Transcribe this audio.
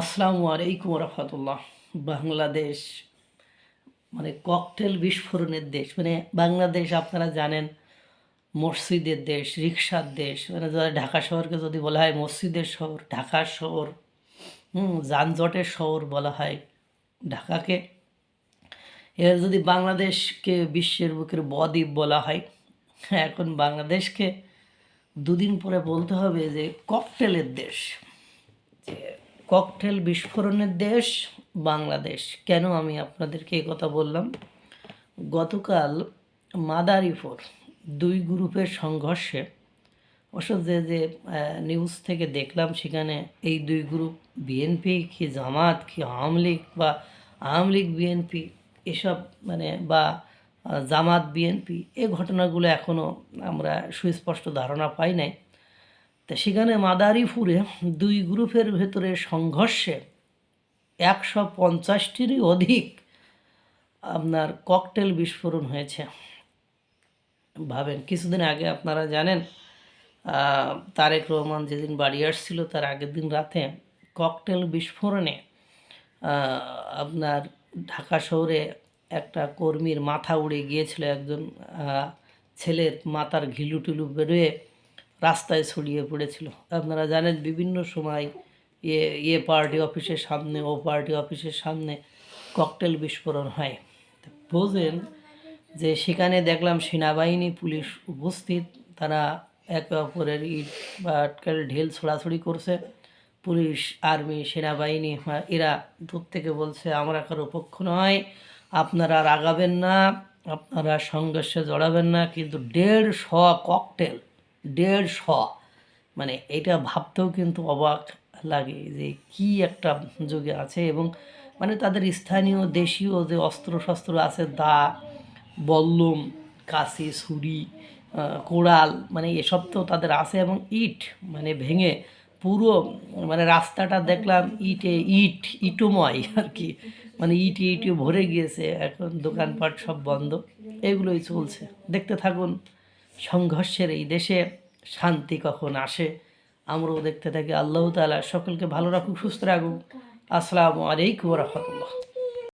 আসসালামু আলাইকুম রহমতুল্লাহ বাংলাদেশ মানে ককটেল বিস্ফোরণের দেশ মানে বাংলাদেশ আপনারা জানেন, মসজিদের দেশ রিক্সার দেশ মানে ঢাকা শহরকে যদি বলা হয়, মসজিদের শহর ঢাকার শহর, হুম, যানজটের শহর বলা হয় ঢাকাকে। এবার যদি বাংলাদেশকে বিশ্বের বুকের বদ্বীপ বলা হয়, এখন বাংলাদেশকে দুদিন পরে বলতে হবে যে ককটেলের দেশ, যে ককটেল বিস্ফোরণের দেশ বাংলাদেশ। কেন আমি আপনাদেরকে কথা বললাম? গতকাল মাদারিফোর দুই গ্রুপের সংঘর্ষে, অবশ্য যে যে নিউজ থেকে দেখলাম সেখানে এই দুই গ্রুপ বিএনপি কি জামাত, কি আওয়ামী লীগ বা আওয়ামী লীগ বিএনপি এসব মানে বা জামাত বিএনপি এ ঘটনাগুলো এখনও আমরা সুস্পষ্ট ধারণা পাই নাই। তা সেখানে মাদারীপুরে দুই গ্রুপের ভেতরে সংঘর্ষে একশো পঞ্চাশটিরই অধিক আপনার ককটেল বিস্ফোরণ হয়েছে। ভাবেন, কিছুদিন আগে আপনারা জানেন তারেক রহমান যেদিন বাড়ি আসছিল, তার আগের দিন রাতে ককটেল বিস্ফোরণে আপনার ঢাকা শহরে একটা কর্মীর মাথা উড়ে গিয়েছিল। একজন ছেলের মাথার ঘিলু টিলু বেরোয় রাস্তায় ছড়িয়ে পড়েছিল। আপনারা জানেন বিভিন্ন সময় ইয়ে ইয়ে পার্টি অফিসের সামনে ও পার্টি অফিসের সামনে ককটেল বিস্ফোরণ হয়। বোঝেন যে সেখানে দেখলাম সেনাবাহিনী পুলিশ উপস্থিত। তারা একে অপরের ইট বা আটকাল ঢেল ছোড়াছড়ি করছে। পুলিশ আর্মি সেনাবাহিনী হ্যাঁ, এরা দূর থেকে বলছে আমরা কারও পক্ষ নয়। আপনারা রাগাবেন না। আপনারা সংঘর্ষে জড়াবেন না। কিন্তু দেড় শ ককটেল দেড় শ মানে এটা ভাবতেও কিন্তু অবাক লাগে যে কি একটা যুগে আছে এবং মানে তাদের স্থানীয় দেশীয় যে অস্ত্র শস্ত্র আছে, দা, বল্লম, কাশি, ছুরি কোড়াল মানে এসব তো তাদের আছে এবং ইট মানে ভেঙে পুরো মানে রাস্তাটা দেখলাম ইটে ইট, ইটময় আর কি। মানে ইটে ইটে ভরে গিয়েছে, এখন দোকানপাট সব বন্ধ। এগুলোই চলছে। দেখতে থাকুন। সংঘর্ষের এই দেশে শান্তি কখন আসে, আমরাও দেখতে থাকি। আল্লাহ তালা সকলকে ভালো রাখুক, সুস্থ রাখুক। আসসালামু আলাইকুম রহমতুল্লাহ।